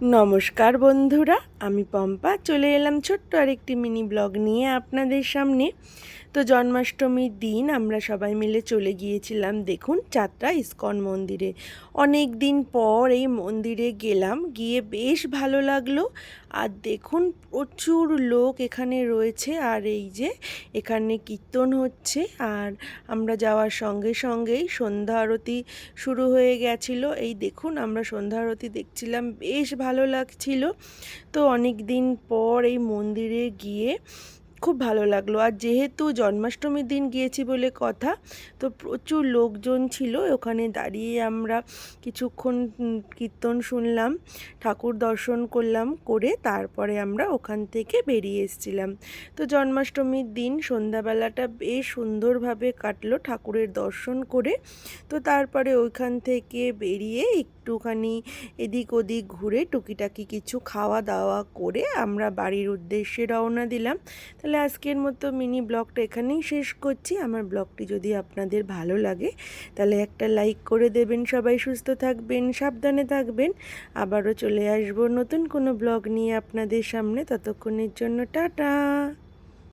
নমস্কার বন্ধুরা, আমি পম্পা। চলে এলাম ছোট্ট আরেকটি মিনি ব্লগ নিয়ে আপনাদের সামনে। তো জন্মাষ্টমীর দিন আমরা সবাই মিলে চলে গিয়েছিলাম, দেখুন চাত্রা ইস্কন মন্দিরে। অনেক দিন পর এই মন্দিরে গেলাম, গিয়ে বেশ ভালো লাগল। আর দেখুন, প্রচুর লোক এখানে রয়েছে, আর এই যে এখানে কীর্তন হচ্ছে। আর আমরা যাওয়ার সঙ্গে সঙ্গেই সন্ধ্যা আরতি শুরু হয়ে গেছিল। এই দেখুন, আমরা সন্ধ্যা আরতি দেখছিলাম, বেশ ভালো লাগছিল। তো অনেক দিন পর এই মন্দিরে গিয়ে খুব ভালো লাগল। আর যেহেতু জন্মাষ্টমীর দিন গিয়েছি বলে কথা, তো প্রচুর লোকজন ছিল। ওখানে দাঁড়িয়ে আমরা কিছুক্ষণ কীর্তন শুনলাম, ঠাকুর দর্শন করলাম করে তারপরে আমরা ওখান থেকে বেরিয়ে এসেছিলাম। তো জন্মাষ্টমীর দিন সন্ধ্যাবেলাটা বেশ সুন্দরভাবে কাটলো ঠাকুরের দর্শন করে। তো তারপরে ওইখান থেকে বেরিয়ে একটুখানি এদিক ওদিক ঘুরে টুকিটাকি কিছু খাওয়া দাওয়া করে আমরা বাড়ির উদ্দেশ্যে রওনা দিলাম। তাহলে আজকের মতো মিনি ব্লগটা এখানেই শেষ করছি। আমার ব্লগটি যদি আপনাদের ভালো লাগে, তাহলে একটা লাইক করে দেবেন। সবাই সুস্থ থাকবেন, সাবধানে থাকবেন। আবারও চলে আসব নতুন কোনো ব্লগ নিয়ে আপনাদের সামনে। ততক্ষণের জন্য টাটা।